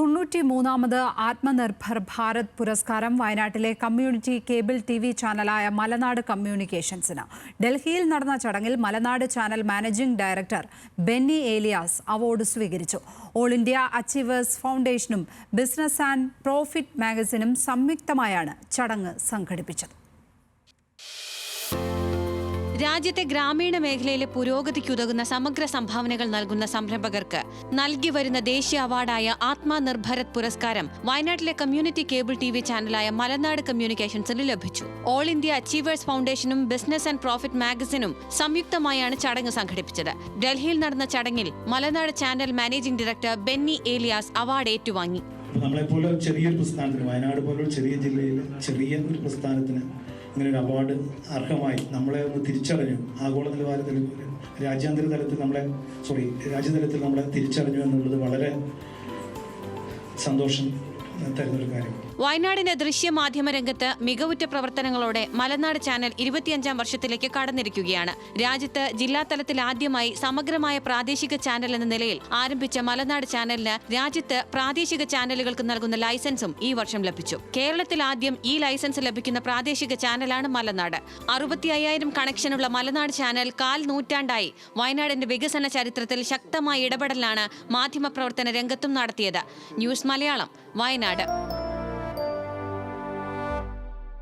തൊണ്ണൂറ്റി മൂന്നാമത് ആത്മനിർഭർ ഭാരത് പുരസ്കാരം വയനാട്ടിലെ കമ്മ്യൂണിറ്റി കേബിൾ ടി വി ചാനലായ മലനാട് കമ്മ്യൂണിക്കേഷൻസിന്. ഡൽഹിയിൽ നടന്ന ചടങ്ങിൽ Malanad channel managing director Benny Elias award സ്വീകരിച്ചു. ഓൾ ഇന്ത്യ അച്ചീവേഴ്സ് ഫൗണ്ടേഷനും ബിസിനസ് ആൻഡ് പ്രോഫിറ്റ് മാഗസിനും സംയുക്തമായാണ് ചടങ്ങ് സംഘടിപ്പിച്ചത്. രാജ്യത്തെ ഗ്രാമീണ മേഖലയിലെ പുരോഗതിക്കുതകുന്ന സമഗ്ര സംഭാവനകൾ നൽകുന്ന സംരംഭകർക്ക് നൽകി വരുന്ന ദേശീയ അവാർഡായ ആത്മാ നിർഭരത് പുരസ്കാരം വയനാട്ടിലെ കമ്മ്യൂണിറ്റി കേബിൾ ടി വി ചാനലായ മലനാട് കമ്മ്യൂണിക്കേഷൻസിന് ലഭിച്ചു. ഓൾ ഇന്ത്യ അച്ചീവേഴ്സ് ഫൗണ്ടേഷനും ബിസിനസ് ആൻഡ് പ്രോഫിറ്റ് മാഗസിനും സംയുക്തമായാണ് ചടങ്ങ് സംഘടിപ്പിച്ചത്. ഡൽഹിയിൽ നടന്ന ചടങ്ങിൽ Malanad channel managing director Benny Elias award ഏറ്റുവാങ്ങി. നമ്മളെപ്പോലെ ചെറിയൊരു പ്രസ്ഥാനത്തിന് വയനാട് പോലുള്ള ചെറിയ ജില്ലയിൽ ചെറിയ ഒരു പ്രസ്ഥാനത്തിന് ഇങ്ങനെ ഒരു അവാർഡ് അർഹമായി നമ്മളെ ഒന്ന് തിരിച്ചറിഞ്ഞു ആഗോള നിലവാരത്തിൽ രാജ്യാന്തര തലത്തിൽ നമ്മളെ സോറി രാജ്യതലത്തിൽ നമ്മളെ തിരിച്ചറിഞ്ഞു എന്നുള്ളത് വളരെ സന്തോഷം. വയനാടിന്റെ ദൃശ്യമാധ്യമ രംഗത്ത് മികവുറ്റ പ്രവർത്തനങ്ങളോടെ മലനാട് ചാനൽ ഇരുപത്തിയഞ്ചാം വർഷത്തിലേക്ക് കടന്നിരിക്കുകയാണ്. രാജ്യത്ത് ജില്ലാ തലത്തിൽ ആദ്യമായി സമഗ്രമായ പ്രാദേശിക ചാനൽ എന്ന നിലയിൽ ആരംഭിച്ച മലനാട് ചാനലിന് രാജ്യത്ത് പ്രാദേശിക ചാനലുകൾക്ക് നൽകുന്ന ലൈസൻസും ഈ വർഷം ലഭിച്ചു. കേരളത്തിൽ ആദ്യം ഈ ലൈസൻസ് ലഭിക്കുന്ന പ്രാദേശിക ചാനലാണ് മലനാട്. അറുപത്തി അയ്യായിരം കണക്ഷനുള്ള മലനാട് ചാനൽ കാൽ നൂറ്റാണ്ടായി വയനാടിന്റെ വികസന ചരിത്രത്തിൽ ശക്തമായ ഇടപെടലാണ് മാധ്യമപ്രവർത്തന രംഗത്തും നടത്തിയത്. ന്യൂസ് മലയാളം വയനാട്